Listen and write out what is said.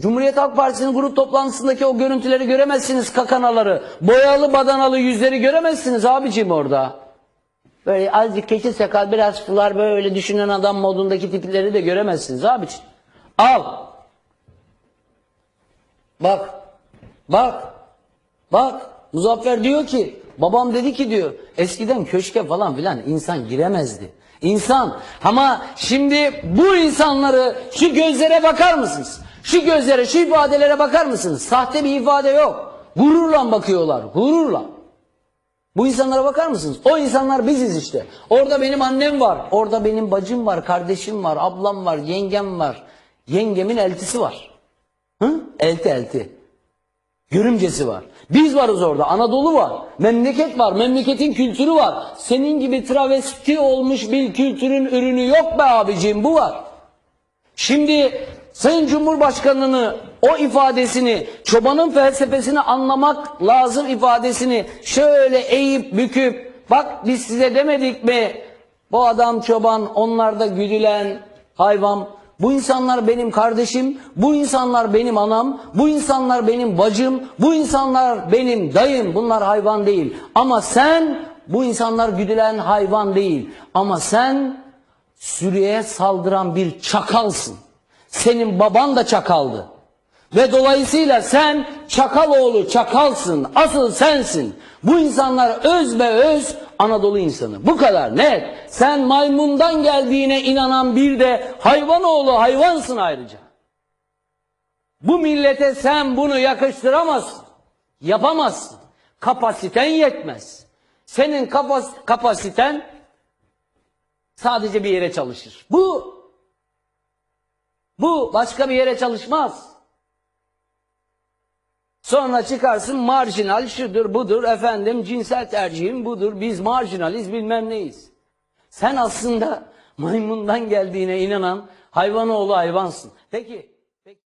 Cumhuriyet Halk Partisi'nin grup toplantısındaki o görüntüleri göremezsiniz kakanaları. Boyalı badanalı yüzleri göremezsiniz abicim orada. Böyle azıcık keçi sakal biraz sular böyle düşünen adam modundaki tipleri de göremezsiniz abicim. Al. Bak. Bak. Bak. Muzaffer diyor ki babam dedi ki diyor eskiden köşke falan filan insan giremezdi. İnsan ama şimdi bu insanları şu gözlere bakar mısınız? Şu gözlere şu ifadelere bakar mısınız? Sahte bir ifade yok. Gururla bakıyorlar. Gururla. Bu insanlara bakar mısınız? O insanlar biziz işte. Orada benim annem var. Orada benim bacım var, kardeşim var, ablam var, yengem var. Yengemin eltisi var. Hı? Elti elti. Görümcesi var. Biz varız orada. Anadolu var. Memleket var. Memleketin kültürü var. Senin gibi travesti olmuş bir kültürün ürünü yok be abicim. Bu var. Şimdi Sayın Cumhurbaşkanı'nı o ifadesini, çobanın felsefesini anlamak lazım ifadesini şöyle eğip büküp bak biz size demedik mi bu adam çoban onlar da güdülen hayvan bu insanlar benim kardeşim, bu insanlar benim anam, bu insanlar benim bacım, bu insanlar benim dayım. Bunlar hayvan değil. Ama sen bu insanlar güdülen hayvan değil. Ama sen sürüye saldıran bir çakalsın. Senin baban da çakaldı. Ve dolayısıyla sen çakaloğlu çakalsın. Asıl sensin. Bu insanlar öz ve öz Anadolu insanı. Bu kadar net. Sen maymundan geldiğine inanan bir de hayvanoğlu hayvansın ayrıca. Bu millete sen bunu yakıştıramazsın. Yapamazsın. Kapasiten yetmez. Senin kapas kapasiten sadece bir yere çalışır. Bu bu başka bir yere çalışmaz. Sonra çıkarsın marjinal şudur budur efendim cinsel tercihim budur biz marjinaliz bilmem neyiz. Sen aslında maymundan geldiğine inanan hayvanoğlu hayvansın. Peki